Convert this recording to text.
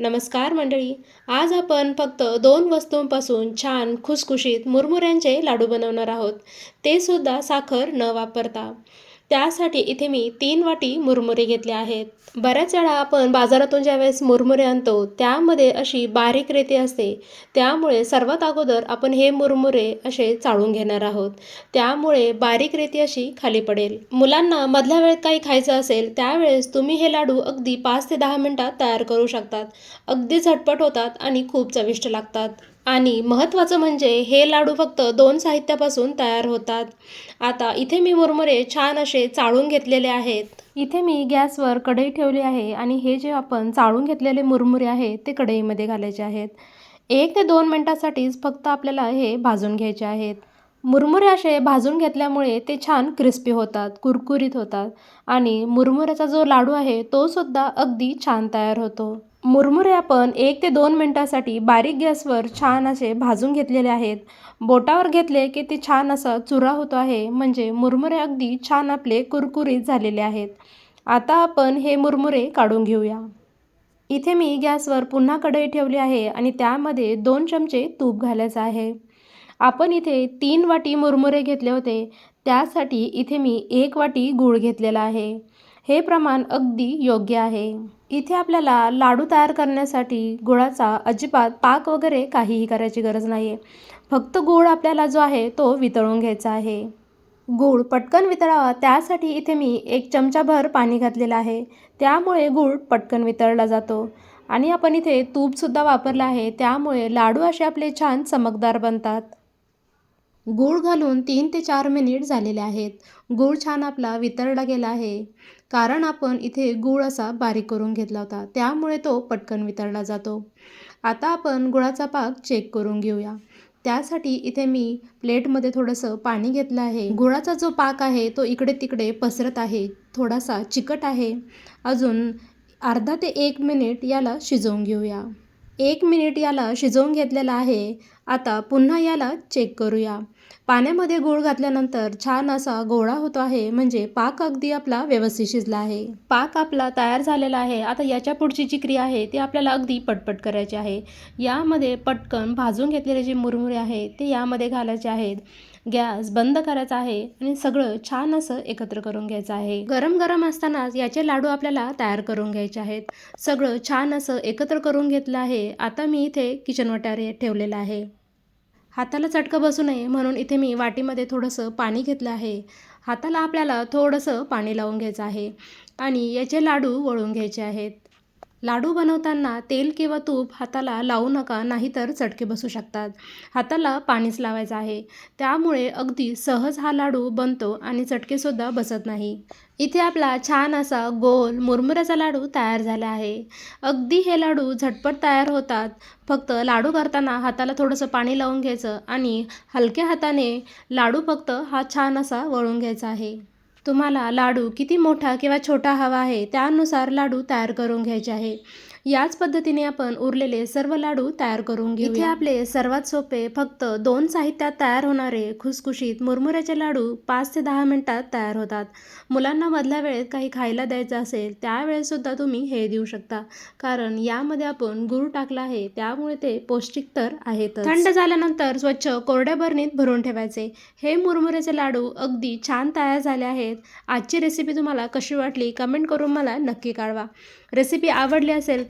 नमस्कार मंडळी. आज आपण फक्त दोन वस्तूंपासून छान खुसखुशीत मुरमुऱ्यांचे लाडू बनवणार आहोत. ते सुद्धा साखर न वापरता. त्यासाठी इथे मी तीन वाटी मुरमुरे घेतले आहेत. बऱ्याच वेळा आपण बाजारातून ज्यावेळेस मुरमुरे आणतो त्यामध्ये अशी बारीक रेती असते. त्यामुळे सर्वात अगोदर आपण हे मुरमुरे असे चाळून घेणार आहोत. त्यामुळे बारीक रेती अशी खाली पडेल. मुलांना मधल्या वेळेत काही खायचं असेल त्यावेळेस तुम्ही हे लाडू अगदी पाच ते दहा मिनिटात तयार करू शकतात. अगदी झटपट होतात आणि खूप चविष्ट लागतात. आणि महत्त्वाचं म्हणजे हे लाडू फक्त दोन साहित्यापासून तयार होतात. आता इथे मी मुरमुरे छान असे चाळून घेतलेले आहेत. इथे मी गॅसवर कढई ठेवली आहे आणि हे जे आपण चाळून घेतलेले मुरमुरे आहेत ते कढईमध्ये घालायचे आहेत. एक ते दोन मिनटासाठीच फक्त आपल्याला हे भाजून घ्यायचे आहेत. मुरमुरे असे भाजून घेतल्यामुळे ते छान क्रिस्पी होतात कुरकुरीत होतात आणि मुरमुऱ्याचा जो लाडू आहे तो सुद्धा अगदी छान तयार होतो. मुरमुरे आपण एक ते दोन मिनटासाठी बारीक गॅसवर छान असे भाजून घेतलेले आहेत. बोटावर घेतले की ते छान असा चुरा होतो आहे म्हणजे मुरमुरे अगदी छान आपले कुरकुरीत झालेले आहेत. आता आपण हे मुरमुरे काढून घेऊया. इथे मी गॅसवर पुन्हा कढई ठेवली आहे आणि त्यामध्ये दोन चमचे तूप घालायचं आहे. आपण इथे तीन वाटी मुरमुरे घेतले होते. त्यासाठी इथे मी एक वाटी गूळ घेतलेला आहे. हे प्रमाण अगदी योग्य आहे. इथे आपल्याला लाडू तयार करण्यासाठी गुळाचा अजिबात पाक वगैरे काहीही करायची गरज नाही आहे फक्त गूळ आपल्याला जो आहे तो वितळून घ्यायचा आहे. गूळ पटकन वितळावा त्यासाठी इथे मी एक चमचाभर पाणी घातलेलं आहे. त्यामुळे गूळ पटकन वितळला जातो. आणि आपण इथे तूपसुद्धा वापरलं आहे. त्यामुळे लाडू असे आपले छान चमकदार बनतात. गूळ घालून तीन ते चार मिनिट झालेले आहेत. गूळ छान आपला वितळला गेला आहे. कारण आपण इथे गूळ असा बारीक करून घेतला होता. त्यामुळे तो पटकन वितळला जातो. आता आपण गुळाचा पाक चेक करून घेऊया. त्यासाठी इथे मी प्लेटमध्ये थोडंसं पाणी घेतलं आहे. गुळाचा जो पाक आहे तो इकडे तिकडे पसरत आहे. थोडासा चिकट आहे. अजून अर्धा ते एक मिनिट याला शिजवून घेऊया. एक मिनिट याला शिजवून घेतलेला आहे. आता पुन्हा याला चेक करूया. पाण्यामध्ये गूळ घातल्यानंतर छान असा गोळा होतो आहे म्हणजे पाक अगदी आपला व्यवस्थित शिजला आहे. पाक आपला तयार झालेला आहे. आता याच्या पुढची जी क्रिया आहे ती आपल्याला अगदी पटपट करायची आहे. यामध्ये पटकन भाजून घेतलेले जे मुरमुरे आहे ते यामध्ये घालायचे आहेत. गॅस बंद करायचा आहे आणि सगळं छान असं एकत्र करून घ्यायचं आहे. गरम गरम असतानाच याचे लाडू आपल्याला तयार करून घ्यायचे आहेत. सगळं छान असं एकत्र करून घेतलं आहे. आता मी इथे किचन वटारे ठेवलेलं आहे. हाताला चटकं बसू नये म्हणून इथे मी वाटीमध्ये थोडंसं पाणी घेतलं आहे. हाताला आपल्याला थोडंसं पाणी लावून घ्यायचं आहे आणि याचे लाडू वळून घ्यायचे आहेत. लाडू बनवताना तेल किंवा तूप हाताला लावू नका नाहीतर चटके बसू शकतात. हाताला पाणीच लावायचं आहे. त्यामुळे अगदी सहज हा लाडू बनतो आणि चटकेसुद्धा बसत नाही. इथे आपला छान असा गोल मुरमुऱ्याचा लाडू तयार झाला आहे. अगदी हे लाडू झटपट तयार होतात. फक्त लाडू करताना हाताला थोडंसं पाणी लावून घ्यायचं आणि हलक्या हाताने लाडू फक्त हा छान असा वळून घ्यायचा आहे. तुम्हाला लाडू किती मोठा किंवा छोटा हवा आहे त्यानुसार लाडू तयार करून घ्यायचे आहे. याच पद्धतीने आपण उरलेले सर्व लाडू तयार करून घेऊ इथे आपले सर्वात सोपे फक्त दोन साहित्यात तयार होणारे खुसखुशीत मुरमुऱ्याचे लाडू पाच ते दहा मिनिटात तयार होतात. मुलांना मधल्या वेळेत काही खायला द्यायचं असेल त्यावेळेसुद्धा तुम्ही हे देऊ शकता. कारण यामध्ये आपण गूळ टाकला आहे त्यामुळे ते पौष्टिक तर आहेतच. थंड झाल्यानंतर स्वच्छ कोरड्या बरणीत भरून ठेवायचे. हे मुरमुऱ्याचे लाडू अगदी छान तयार झाले आहेत. आजची रेसिपी तुम्हाला कशी वाटली कमेंट करून मला नक्की कळवा. रेसिपी आवडली असेल